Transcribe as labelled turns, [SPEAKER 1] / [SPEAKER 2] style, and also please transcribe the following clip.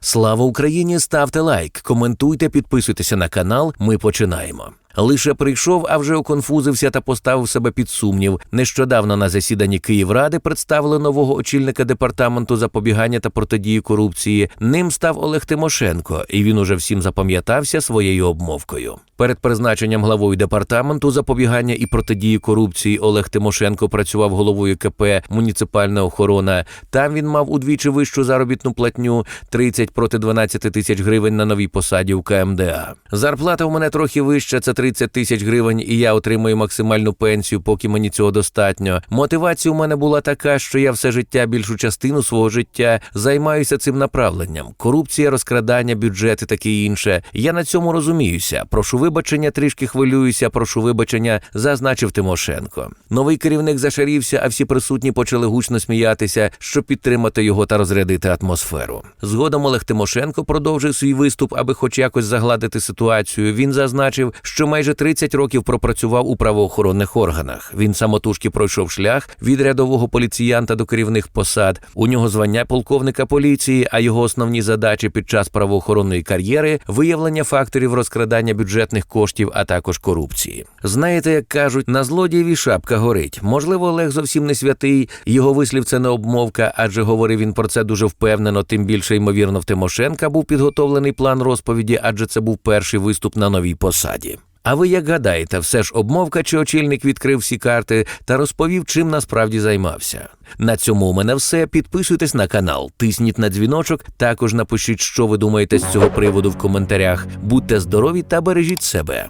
[SPEAKER 1] Слава Україні! Ставте лайк, коментуйте, підписуйтеся на канал. Ми починаємо. Лише прийшов, а вже оконфузився та поставив себе під сумнів. Нещодавно на засіданні Київради представили нового очільника департаменту запобігання та протидії корупції. Ним став Олег Тимошенко, і він уже всім запам'ятався своєю обмовкою. Перед призначенням главою департаменту запобігання і протидії корупції Олег Тимошенко працював головою КП Муніципальна охорона. Там він мав удвічі вищу заробітну платню 30 проти 12 тисяч гривень на новій посаді в КМДА. Зарплата у мене трохи вища, це 30 тисяч гривень, і я отримую максимальну пенсію, поки мені цього достатньо. Мотивація у мене була така, що я все життя, більшу частину свого життя займаюся цим направленням: корупція, розкрадання, бюджет і таке інше. Я на цьому розуміюся. Прошу вибачення, трішки хвилююся. Прошу вибачення, зазначив Тимошенко. Новий керівник зашарівся, а всі присутні почали гучно сміятися, щоб підтримати його та розрядити атмосферу. Згодом Олег Тимошенко продовжив свій виступ, аби хоч якось загладити ситуацію. Він зазначив, що майже 30 років пропрацював у правоохоронних органах. Він самотужки пройшов шлях від рядового поліціянта до керівних посад. У нього звання полковника поліції, а його основні задачі під час правоохоронної кар'єри виявлення факторів розкрадання бюджетних коштів, а також корупції. Знаєте, як кажуть, на злодієві шапка горить. Можливо, Олег зовсім не святий. Його вислів це не обмовка, адже говорив він про це дуже впевнено. Тим більше ймовірно в Тимошенка був підготовлений план розповіді, адже це був перший виступ на новій посаді. А ви як гадаєте, все ж обмовка чи очільник відкрив всі карти та розповів, чим насправді займався? На цьому у мене все. Підписуйтесь на канал, тисніть на дзвіночок. Також напишіть, що ви думаєте з цього приводу в коментарях. Будьте здорові та бережіть себе.